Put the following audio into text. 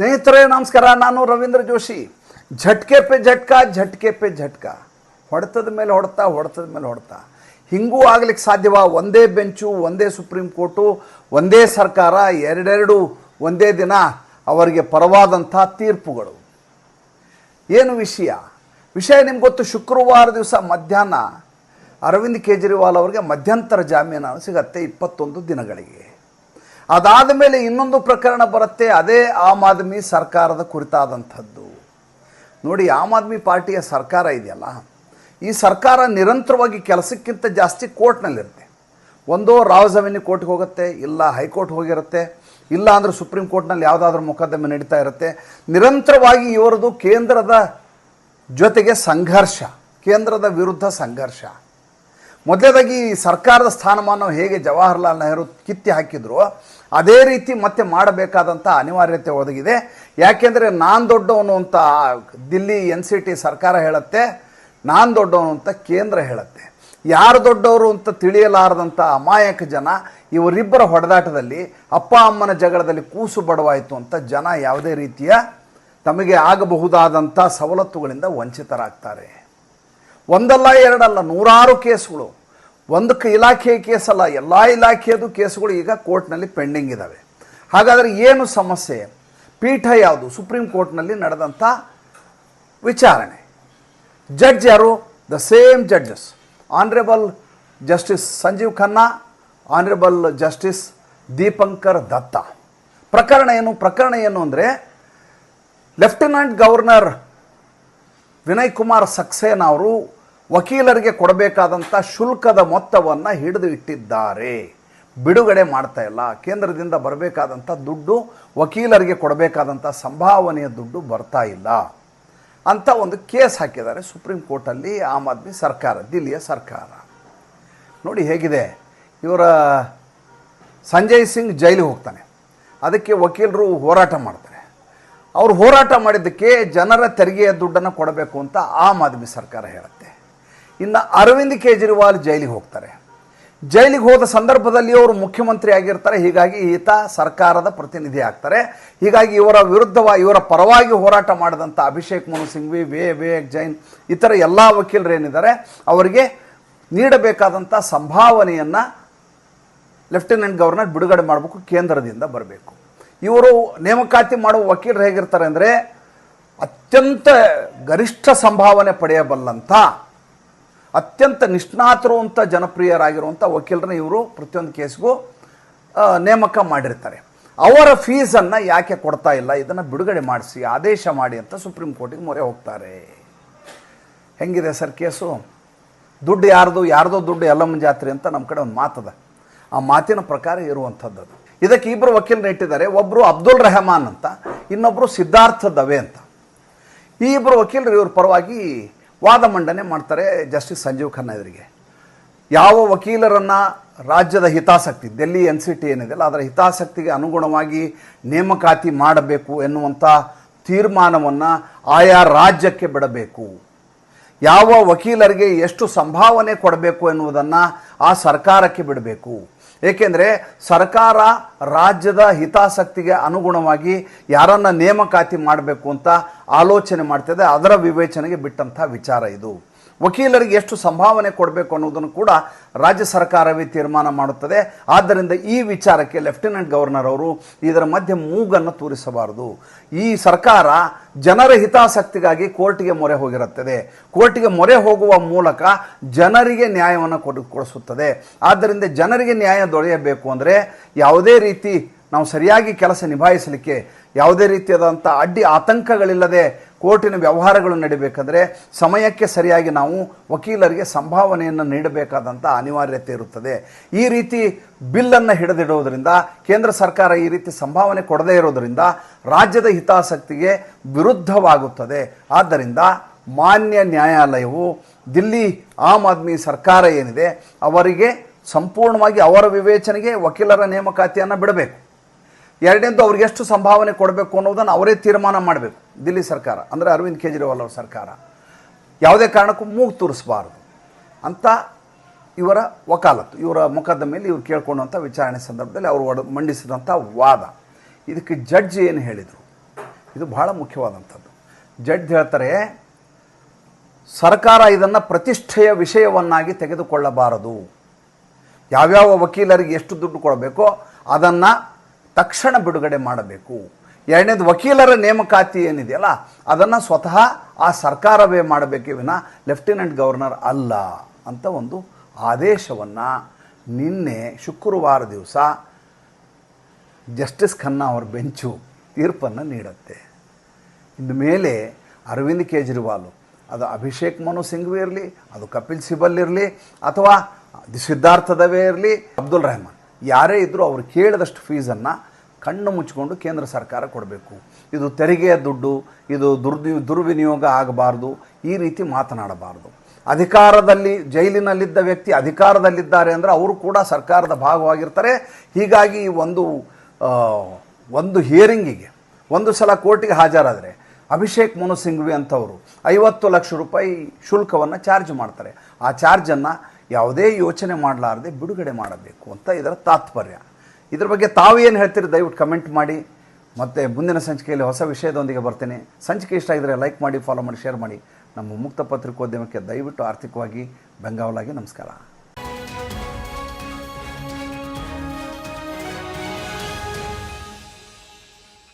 ಸ್ನೇಹಿತರೇ, ನಮಸ್ಕಾರ. ನಾನು ರವೀಂದ್ರ ಜೋಶಿ. ಝಟ್ಕೆ ಪೆ ಝಟ್ಕ, ಝಟ್ಕೆ ಪೆ ಝಟ್ಕ. ಹೊಡೆತದ ಮೇಲೆ ಹೊಡೆತ, ಹೊಡೆತದ ಮೇಲೆ ಹೊಡೆತ. ಹಿಂಗೂ ಆಗ್ಲಿಕ್ಕೆ ಸಾಧ್ಯವ? ಒಂದೇ ಬೆಂಚು, ಒಂದೇ ಸುಪ್ರೀಂ ಕೋರ್ಟು, ಒಂದೇ ಸರ್ಕಾರ, ಎರಡೆರಡು ಒಂದೇ ದಿನ ಅವರಿಗೆ ಪರವಾದಂಥ ತೀರ್ಪುಗಳು. ಏನು ವಿಷಯ? ವಿಷಯ ನಿಮ್ಗೆ ಗೊತ್ತು, ಶುಕ್ರವಾರ ದಿವಸ ಮಧ್ಯಾಹ್ನ ಅರವಿಂದ್ ಕೇಜ್ರಿವಾಲ್ ಅವರಿಗೆ ಮಧ್ಯಂತರ ಜಾಮೀನು ಸಿಗತ್ತೆ ಇಪ್ಪತ್ತೊಂದು ದಿನಗಳಿಗೆ. ಅದಾದ ಮೇಲೆ ಇನ್ನೊಂದು ಪ್ರಕರಣ ಬರುತ್ತೆ, ಅದೇ ಆಮ್ ಆದ್ಮಿ ಸರ್ಕಾರದ ಕುರಿತಾದಂಥದ್ದು. ನೋಡಿ, ಆಮ್ ಆದ್ಮಿ ಪಾರ್ಟಿಯ ಸರ್ಕಾರ ಇದೆಯಲ್ಲ, ಈ ಸರ್ಕಾರ ನಿರಂತರವಾಗಿ ಕೆಲಸಕ್ಕಿಂತ ಜಾಸ್ತಿ ಕೋರ್ಟ್ನಲ್ಲಿರುತ್ತೆ. ಒಂದೋ ರಾವ್ ಜಮೀನಿ ಕೋರ್ಟ್ಗೆ ಹೋಗುತ್ತೆ, ಇಲ್ಲ ಹೈಕೋರ್ಟ್ ಹೋಗಿರುತ್ತೆ, ಇಲ್ಲ ಅಂದರೆ ಸುಪ್ರೀಂ ಕೋರ್ಟ್ನಲ್ಲಿ ಯಾವುದಾದ್ರೂ ಮೊಕದ್ದಮೆ ನಡೀತಾ ಇರುತ್ತೆ. ನಿರಂತರವಾಗಿ ಇವರದು ಕೇಂದ್ರದ ಜೊತೆಗೆ ಸಂಘರ್ಷ, ಕೇಂದ್ರದ ವಿರುದ್ಧ ಸಂಘರ್ಷ. ಮೊದಲೇದಾಗಿ ಸರ್ಕಾರದ ಸ್ಥಾನಮಾನ ಹೇಗೆ ಜವಾಹರ್ಲಾಲ್ ನೆಹರು ಕಿತ್ತಿ ಹಾಕಿದ್ರು, ಅದೇ ರೀತಿ ಮತ್ತೆ ಮಾಡಬೇಕಾದಂಥ ಅನಿವಾರ್ಯತೆ ಒದಗಿದೆ. ಯಾಕೆಂದರೆ ನಾನು ದೊಡ್ಡವನು ಅಂತ ದಿಲ್ಲಿ ಎನ್ ಸಿ ಟಿ ಸರ್ಕಾರ ಹೇಳುತ್ತೆ, ನಾನು ದೊಡ್ಡವನು ಅಂತ ಕೇಂದ್ರ ಹೇಳುತ್ತೆ. ಯಾರು ದೊಡ್ಡವರು ಅಂತ ತಿಳಿಯಲಾರದಂಥ ಅಮಾಯಕ ಜನ ಇವರಿಬ್ಬರ ಹೊಡೆದಾಟದಲ್ಲಿ ಅಪ್ಪ ಅಮ್ಮನ ಜಗಳದಲ್ಲಿ ಕೂಸು ಬಡವಾಯಿತು ಅಂತ ಜನ ಯಾವುದೇ ರೀತಿಯ ತಮಗೆ ಆಗಬಹುದಾದಂಥ ಸವಲತ್ತುಗಳಿಂದ ವಂಚಿತರಾಗ್ತಾರೆ. ಒಂದಲ್ಲ ಎರಡಲ್ಲ, ನೂರಾರು ಕೇಸ್ಗಳು. ಒಂದಕ್ಕೆ ಇಲಾಖೆಯ ಕೇಸಲ್ಲ, ಎಲ್ಲ ಇಲಾಖೆಯದು ಕೇಸುಗಳು ಈಗ ಕೋರ್ಟ್ನಲ್ಲಿ ಪೆಂಡಿಂಗ್ ಇದ್ದಾವೆ ಹಾಗಾದರೆ ಏನು ಸಮಸ್ಯೆ? ಪೀಠ ಯಾವುದು? ಸುಪ್ರೀಂ ಕೋರ್ಟ್ನಲ್ಲಿ ನಡೆದಂಥ ವಿಚಾರಣೆ. ಜಡ್ಜ್ ಯಾರು? The same judges. Honourable justice Sanjiv Khanna, honourable justice Dipankar Datta. ಪ್ರಕರಣ ಏನು? ಪ್ರಕರಣ ಏನು ಅಂದರೆ ಲೆಫ್ಟಿನೆಂಟ್ ಗವರ್ನರ್ ವಿನಯ್ ಕುಮಾರ್ ಸಕ್ಸೇನಾ ಅವರು ವಕೀಲರಿಗೆ ಕೊಡಬೇಕಾದಂಥ ಶುಲ್ಕದ ಮೊತ್ತವನ್ನು ಹಿಡಿದು ಇಟ್ಟಿದ್ದಾರೆ. ಬಿಡುಗಡೆ ಮಾಡ್ತಾ ಇಲ್ಲ. ಕೇಂದ್ರದಿಂದ ಬರಬೇಕಾದಂಥ ದುಡ್ಡು, ವಕೀಲರಿಗೆ ಕೊಡಬೇಕಾದಂಥ ಸಂಭಾವನೆಯ ದುಡ್ಡು ಬರ್ತಾ ಇಲ್ಲ. ಅಂತ ಒಂದು ಕೇಸ್ ಹಾಕಿದ್ದಾರೆ ಸುಪ್ರೀಂ ಕೋರ್ಟಲ್ಲಿ ಆಮ್ ಆದ್ಮಿ ಸರ್ಕಾರ, ದಿಲ್ಲಿಯ ಸರ್ಕಾರ. ನೋಡಿ ಹೇಗಿದೆ. ಇವರ ಸಂಜಯ್ ಸಿಂಗ್ ಜೈಲಿಗೆ ಹೋಗ್ತಾನೆ. ಅದಕ್ಕೆ ವಕೀಲರು ಹೋರಾಟ ಮಾಡ್ತಾರೆ. ಅವರು ಹೋರಾಟ ಮಾಡಿದ್ದಕ್ಕೆ ಜನರ ತೆರಿಗೆಯ ದುಡ್ಡನ್ನು ಕೊಡಬೇಕು ಅಂತ ಆಮ್ ಆದ್ಮಿ ಸರ್ಕಾರ ಹೇಳುತ್ತೆ. ಇನ್ನು ಅರವಿಂದ್ ಕೇಜ್ರಿವಾಲ್ ಜೈಲಿಗೆ ಹೋಗ್ತಾರೆ. ಜೈಲಿಗೆ ಹೋದ ಸಂದರ್ಭದಲ್ಲಿ ಅವರು ಮುಖ್ಯಮಂತ್ರಿ ಆಗಿರ್ತಾರೆ, ಹೀಗಾಗಿ ಈತ ಸರ್ಕಾರದ ಪ್ರತಿನಿಧಿ ಆಗ್ತಾರೆ. ಹೀಗಾಗಿ ಇವರ ವಿರುದ್ಧವಾಗಿ ಇವರ ಪರವಾಗಿ ಹೋರಾಟ ಮಾಡಿದಂಥ ಅಭಿಷೇಕ್ ಮನು ಸಿಂಘ್ವಿ, ವಿ ವಿವೇಕ್ ಜೈನ್, ಇತರ ಎಲ್ಲ ವಕೀಲರು ಏನಿದ್ದಾರೆ, ಅವರಿಗೆ ನೀಡಬೇಕಾದಂಥ ಸಂಭಾವನೆಯನ್ನು ಲೆಫ್ಟಿನೆಂಟ್ ಗವರ್ನರ್ ಬಿಡುಗಡೆ ಮಾಡಬೇಕು, ಕೇಂದ್ರದಿಂದ ಬರಬೇಕು. ಇವರು ನೇಮಕಾತಿ ಮಾಡುವ ವಕೀಲರು ಹೇಗಿರ್ತಾರೆ ಅಂದರೆ ಅತ್ಯಂತ ಗರಿಷ್ಠ ಸಂಭಾವನೆ ಪಡೆಯಬಲ್ಲಂಥ ಅತ್ಯಂತ ನಿಷ್ಣಾತರು ಅಂತ ಜನಪ್ರಿಯರಾಗಿರುವಂಥ ವಕೀಲರನ್ನ ಇವರು ಪ್ರತಿಯೊಂದು ಕೇಸ್ಗೂ ನೇಮಕ ಮಾಡಿರ್ತಾರೆ. ಅವರ ಫೀಸನ್ನು ಯಾಕೆ ಕೊಡ್ತಾ ಇಲ್ಲ? ಇದನ್ನು ಬಿಡುಗಡೆ ಮಾಡಿಸಿ, ಆದೇಶ ಮಾಡಿ ಅಂತ ಸುಪ್ರೀಂ ಕೋರ್ಟಿಗೆ ಮೊರೆ ಹೋಗ್ತಾರೆ. ಹೆಂಗಿದೆ ಸರ್ ಕೇಸು? ದುಡ್ಡು ಯಾರ್ದು, ಯಾರ್ದೋ ದುಡ್ಡು ಎಲ್ಲಮ್ಮ ಜಾತ್ರೆ ಅಂತ ನಮ್ಮ ಕಡೆ ಒಂದು ಮಾತದ. ಆ ಮಾತಿನ ಪ್ರಕಾರ ಇರುವಂಥದ್ದು ಅದು ಇದಕ್ಕೆ ಇಬ್ಬರು ವಕೀಲರು ಇಟ್ಟಿದ್ದಾರೆ. ಒಬ್ಬರು ಅಬ್ದುಲ್ ರೆಹಮಾನ್ ಅಂತ ಇನ್ನೊಬ್ಬರು ಸಿದ್ಧಾರ್ಥ ದವೆ ಅಂತ. ಈ ಇಬ್ಬರು ವಕೀಲರು ಇವ್ರ ಪರವಾಗಿ ವಾದ ಮಂಡನೆ ಮಾಡ್ತಾರೆ ಜಸ್ಟಿಸ್ ಸಂಜೀವ್ ಖನ್ನಾ ಎದುರಿಗೆ ಯಾವ ವಕೀಲರನ್ನು ರಾಜ್ಯದ ಹಿತಾಸಕ್ತಿ ಡೆಲ್ಲಿ ಎನ್ ಸಿ ಟಿ ಏನಿದೆಯಲ್ಲ, ಅದರ ಹಿತಾಸಕ್ತಿಗೆ ಅನುಗುಣವಾಗಿ ನೇಮಕಾತಿ ಮಾಡಬೇಕು ಎನ್ನುವಂಥ ತೀರ್ಮಾನವನ್ನು ಆಯಾ ರಾಜ್ಯಕ್ಕೆ ಬಿಡಬೇಕು. ಯಾವ ವಕೀಲರಿಗೆ ಎಷ್ಟು ಸಂಭಾವನೆ ಕೊಡಬೇಕು ಎನ್ನುವುದನ್ನು ಆ ಸರ್ಕಾರಕ್ಕೆ ಬಿಡಬೇಕು. ಏಕೆಂದರೆ ಸರ್ಕಾರ ರಾಜ್ಯದ ಹಿತಾಸಕ್ತಿಗೆ ಅನುಗುಣವಾಗಿ ಯಾರನ್ನು ನೇಮಕಾತಿ ಮಾಡಬೇಕು ಅಂತ ಆಲೋಚನೆ ಮಾಡ್ತಿದೆ, ಅದರ ವಿವೇಚನೆಗೆ ಬಿಟ್ಟಂಥ ವಿಚಾರ ಇದು. ವಕೀಲರಿಗೆ ಎಷ್ಟು ಸಂಭಾವನೆ ಕೊಡಬೇಕು ಅನ್ನೋದನ್ನು ಕೂಡ ರಾಜ್ಯ ಸರ್ಕಾರವೇ ತೀರ್ಮಾನ ಮಾಡುತ್ತದೆ. ಆದ್ದರಿಂದ ಈ ವಿಚಾರಕ್ಕೆ ಲೆಫ್ಟಿನೆಂಟ್ ಗವರ್ನರ್ ಅವರು ಇದರ ಮಧ್ಯೆ ಮೂಗನ್ನು ತೂರಿಸಬಾರದು. ಈ ಸರ್ಕಾರ ಜನರ ಹಿತಾಸಕ್ತಿಗಾಗಿ ಕೋರ್ಟ್ಗೆ ಮೊರೆ ಹೋಗಿರುತ್ತದೆ. ಕೋರ್ಟ್ಗೆ ಮೊರೆ ಹೋಗುವ ಮೂಲಕ ಜನರಿಗೆ ನ್ಯಾಯವನ್ನು ಕೊಡು ಕೊಡಿಸುತ್ತದೆ. ಆದ್ದರಿಂದ ಜನರಿಗೆ ನ್ಯಾಯ ದೊರೆಯಬೇಕು ಅಂದರೆ ಯಾವುದೇ ರೀತಿ ನಾವು ಸರಿಯಾಗಿ ಕೆಲಸ ನಿಭಾಯಿಸಲಿಕ್ಕೆ ಯಾವುದೇ ರೀತಿಯಾದಂಥ ಅಡ್ಡಿ ಆತಂಕಗಳಿಲ್ಲದೆ ಕೋರ್ಟಿನ ವ್ಯವಹಾರಗಳು ನಡೀಬೇಕಾದ್ರೆ ಸಮಯಕ್ಕೆ ಸರಿಯಾಗಿ ನಾವು ವಕೀಲರಿಗೆ ಸಂಭಾವನೆಯನ್ನು ನೀಡಬೇಕಾದಂಥ ಅನಿವಾರ್ಯತೆ ಇರುತ್ತದೆ. ಈ ರೀತಿ ಬಿಲ್ಲನ್ನು ಹಿಡಿದಿಡುವುದರಿಂದ, ಕೇಂದ್ರ ಸರ್ಕಾರ ಈ ರೀತಿ ಸಂಭಾವನೆ ಕೊಡದೇ ಇರೋದರಿಂದ ರಾಜ್ಯದ ಹಿತಾಸಕ್ತಿಗೆ ವಿರುದ್ಧವಾಗುತ್ತದೆ. ಆದ್ದರಿಂದ ಮಾನ್ಯ ನ್ಯಾಯಾಲಯವು ದಿಲ್ಲಿ ಆಮ್ ಆದ್ಮಿ ಸರ್ಕಾರ ಏನಿದೆ, ಅವರಿಗೆ ಸಂಪೂರ್ಣವಾಗಿ ಅವರ ವಿವೇಚನೆಗೆ ವಕೀಲರ ನೇಮಕಾತಿಯನ್ನು ಬಿಡಬೇಕು. ಎರಡನೇದು ಅವ್ರಿಗೆ ಎಷ್ಟು ಸಂಭಾವನೆ ಕೊಡಬೇಕು ಅನ್ನೋದನ್ನು ಅವರೇ ತೀರ್ಮಾನ ಮಾಡಬೇಕು. ದಿಲ್ಲಿ ಸರ್ಕಾರ, ಅಂದರೆ ಅರವಿಂದ್ ಕೇಜ್ರಿವಾಲ್ ಅವರ ಸರ್ಕಾರ. ಯಾವುದೇ ಕಾರಣಕ್ಕೂ ಮೂಗು ತೂರಿಸಬಾರದು ಅಂತ ಇವರ ವಕಾಲತ್ತು, ಇವರ ಮೊಕದ್ದಮೆಯಲ್ಲಿ ಇವ್ರು ಕೇಳ್ಕೊಂಡಂಥ ವಿಚಾರಣೆ ಸಂದರ್ಭದಲ್ಲಿ ಅವರು ಮಂಡಿಸಿದಂಥ ವಾದ. ಇದಕ್ಕೆ ಜಡ್ಜ್ ಏನು ಹೇಳಿದರು? ಇದು ಬಹಳ ಮುಖ್ಯವಾದಂಥದ್ದು. ಜಡ್ಜ್ ಹೇಳ್ತಾರೆ, ಸರ್ಕಾರ ಇದನ್ನು ಪ್ರತಿಷ್ಠೆಯ ವಿಷಯವನ್ನಾಗಿ ತೆಗೆದುಕೊಳ್ಳಬಾರದು. ಯಾವ್ಯಾವ ವಕೀಲರಿಗೆ ಎಷ್ಟು ದುಡ್ಡು ಕೊಡಬೇಕೋ ಅದನ್ನು ತಕ್ಷಣ ಬಿಡುಗಡೆ ಮಾಡಬೇಕು. ಎರಡನೇದು ವಕೀಲರ ನೇಮಕಾತಿ ಏನಿದೆಯಲ್ಲ ಅದನ್ನು ಸ್ವತಃ ಆ ಸರ್ಕಾರವೇ ಮಾಡಬೇಕೇ ವಿನ ಲೆಫ್ಟಿನೆಂಟ್ ಗವರ್ನರ್ ಅಲ್ಲ ಅಂತ ಒಂದು ಆದೇಶವನ್ನು ನಿನ್ನೆ ಶುಕ್ರವಾರ ದಿವಸ ಜಸ್ಟಿಸ್ ಖನ್ನಾ ಅವರ ಬೆಂಚು ತೀರ್ಪನ್ನು ನೀಡುತ್ತೆ. ಇನ್ನು ಮೇಲೆ ಅರವಿಂದ್ ಕೇಜ್ರಿವಾಲ್, ಅದು ಅಭಿಷೇಕ್ ಮನು ಸಿಂಘ್ವಿ ಇರಲಿ, ಅದು ಕಪಿಲ್ ಸಿಬಲ್ ಇರಲಿ, ಅಥವಾ ಸಿದ್ಧಾರ್ಥದವೇ ಇರಲಿ, ಅಬ್ದುಲ್ ರೆಹಮಾನ್, ಯಾರೇ ಇದ್ದರೂ ಅವರು ಕೇಳಿದಷ್ಟು ಫೀಸನ್ನು ಕಣ್ಣು ಮುಚ್ಚಿಕೊಂಡು ಕೇಂದ್ರ ಸರ್ಕಾರ ಕೊಡಬೇಕು. ಇದು ತೆರಿಗೆಯ ದುಡ್ಡು, ಇದು ದುರ್ದಿ, ದುರ್ವಿನಿಯೋಗ ಆಗಬಾರ್ದು, ಈ ರೀತಿ ಮಾತನಾಡಬಾರ್ದು. ಅಧಿಕಾರದಲ್ಲಿ, ಜೈಲಿನಲ್ಲಿದ್ದ ವ್ಯಕ್ತಿ ಅಧಿಕಾರದಲ್ಲಿದ್ದಾರೆ ಅಂದರೆ ಅವರು ಕೂಡ ಸರ್ಕಾರದ ಭಾಗವಾಗಿರ್ತಾರೆ. ಹೀಗಾಗಿ ಒಂದು ಒಂದು ಹಿಯರಿಂಗಿಗೆ ಒಂದು ಸಲ ಕೋರ್ಟಿಗೆ ಹಾಜರಾದರೆ, ಅಭಿಷೇಕ್ ಮನು ಸಿಂಘ್ವಿ ಅಂತವರು ಐವತ್ತು ಲಕ್ಷ ರೂಪಾಯಿ ಶುಲ್ಕವನ್ನು ಚಾರ್ಜ್ ಮಾಡ್ತಾರೆ. ಆ ಚಾರ್ಜನ್ನು ಯಾವುದೇ ಯೋಚನೆ ಮಾಡಲಾರದೆ ಬಿಡುಗಡೆ ಮಾಡಬೇಕು ಅಂತ ಇದರ ತಾತ್ಪರ್ಯ. ಇದ್ರ ಬಗ್ಗೆ ತಾವು ಏನು ಹೇಳ್ತೀರಿ, ದಯವಿಟ್ಟು ಕಮೆಂಟ್ ಮಾಡಿ. ಮತ್ತು ಮುಂದಿನ ಸಂಚಿಕೆಯಲ್ಲಿ ಹೊಸ ವಿಷಯದೊಂದಿಗೆ ಬರ್ತೇನೆ. ಸಂಚಿಕೆ ಇಷ್ಟ ಆಗಿದ್ರೆ ಲೈಕ್ ಮಾಡಿ ಫಾಲೋ ಮಾಡಿ ಶೇರ್ ಮಾಡಿ. ನಮ್ಮ ಮುಕ್ತ ಪತ್ರಿಕೋದ್ಯಮಕ್ಕೆ ದಯವಿಟ್ಟು ಆರ್ಥಿಕವಾಗಿ ಬೆಂಗಾವಲಾಗಿ ನಮಸ್ಕಾರ.